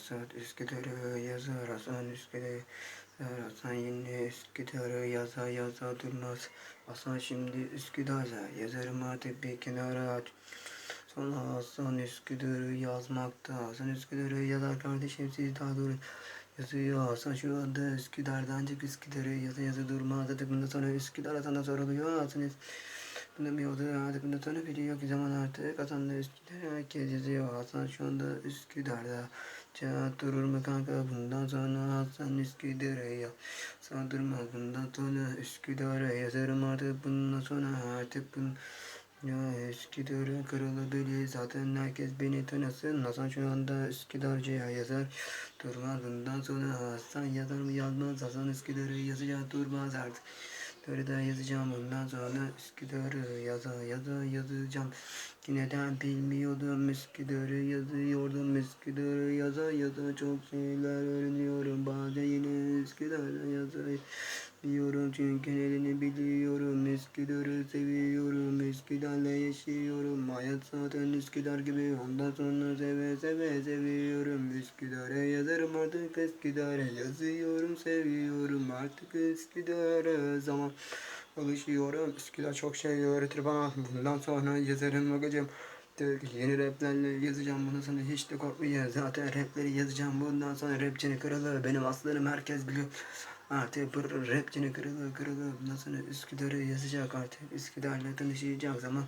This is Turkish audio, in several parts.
Asat Üsküdar'ı yazar Hasan Üsküdar'ı Hasan yine Üsküdar'ı yaza yaza durmaz. Hasan şimdi Üsküdar'da yazarım artık bir kenara. Aç Sonra Hasan Üsküdar'ı yazmakta. Hasan Üsküdar'ı yazar kardeşim siz daha doğru yazıyor Hasan şu anda Üsküdar'da ancak Üsküdar'ı yazı yazı durmaz. Artık bundan sonra Üsküdar Hasan'da soruluyor Hasan Üsküdar Bilmiyordu artık bundan sonra biliyor ki zaman artık. Hasan'da Üsküdar herkes yazıyor. Hasan şu anda Üsküdar'da. Çağat durur mu kanka? Bundan sonra Hasan Üsküdar'a ya Sen durmaz bundan sonra Üsküdar'a yazarım artık. Bundan sonra artık bun ya Üsküdar'ın kralı beli zaten herkes beni tanısın. Hasan şu anda Üsküdar'cıya yazar. Durmaz. Bundan sonra Hasan yazar mı? Yazmaz. Hasan Üsküdar'ı yazacak. Durmaz artık Böyle de yazacağım bundan sonra Üsküdar'ı yaza yaza yazacağım. Ki neden bilmiyordum Üsküdar'ı yazıyordum. Üsküdar'ı yaza yaza çok şeyler öğreniyorum. Bazen yine Üsküdar'da yazıyorum çünkü elini biliyorum. Üsküdar'ı seviyorum Üsküdar'la yaşıyorum. Hayat zaten Üsküdar gibi ondan sonra seve seve seviyorum. Üsküdar'a yazarım artık Üsküdar'a yazıyorum seviyorum artık Üsküdar'a. Zaman alışıyorum Üsküdar çok şey öğretir bana. Bundan sonra yazarım bakacağım. Yeni raplerle yazacağım bundan sonra hiç de korkmayın Zaten rapleri yazacağım bundan sonra rapçinin kralı Benim aslanım herkes biliyor Artık bu rapçinin kralı kralı Bundan sonra Üsküdar'ı yazacak artık. Üsküdar'la tanışacak zaman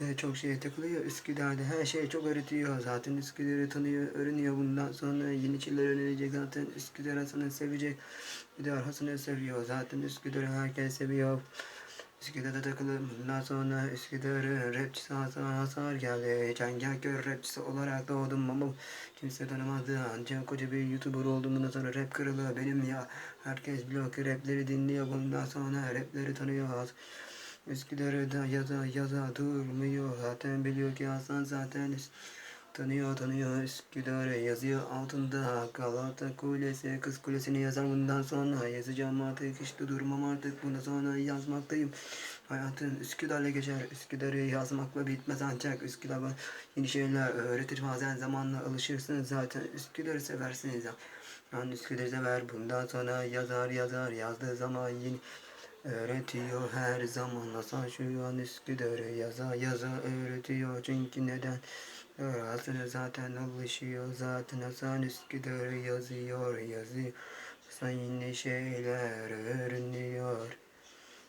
e, çok şey takılıyor. Üsküdar'da her şey çok öğretiyor. Zaten Üsküdar'ı tanıyor öğreniyor. Bundan sonra yeni şeyler öğrenecek zaten. Üsküdar Hasan'ı sevecek. Üsküdar Hasan'ı seviyor. Zaten Üsküdar'ı herkes seviyor Üsküdar'da takılır bundan sonra Üsküdar'ın rapçisi Hasan Hasar geldi. Cengel rapçisi olarak doğdum ama kimse tanımazdı Ancak koca bir youtuber oldum. Bundan sonra rap kralı benim ya. Herkes biliyor ki rapleri dinliyor. Bundan sonra rapleri tanıyor Üsküdar'ı da yaza yaza durmuyor. Zaten biliyor ki Hasan zaten Tanıyor tanıyor Üsküdar'ı yazıyor altında. Galata Kulesi Kız Kulesi'ni yazar bundan sonra. Yazacağım artık işte durmam artık. Bundan sonra yazmaktayım. Hayatın Üsküdar'la geçer. Üsküdar'ı yazmakla bitmez ancak Üsküdar bana yeni şeyler öğretir. Bazen zamanla alışırsınız zaten Üsküdar'ı seversiniz yani Üsküdar'ı sever. Bundan sonra yazar yazar yazdığı zaman yeni öğretiyor. Her zaman Hasan şu an Üsküdar'ı yaza yaza öğretiyor. Çünkü neden Hasan zaten alışıyor zaten Hasan Üsküdar'ı yazıyor yazıyor. Hasan yine şeyler öğreniyor.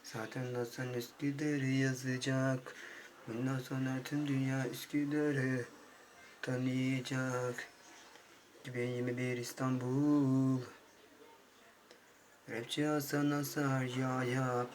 Zaten Hasan Üsküdar'ı yazacak. Bundan sonra tüm dünya Üsküdar'ı tanıyacak. 2021 İstanbul. Rapçi Hasan Asar ya yap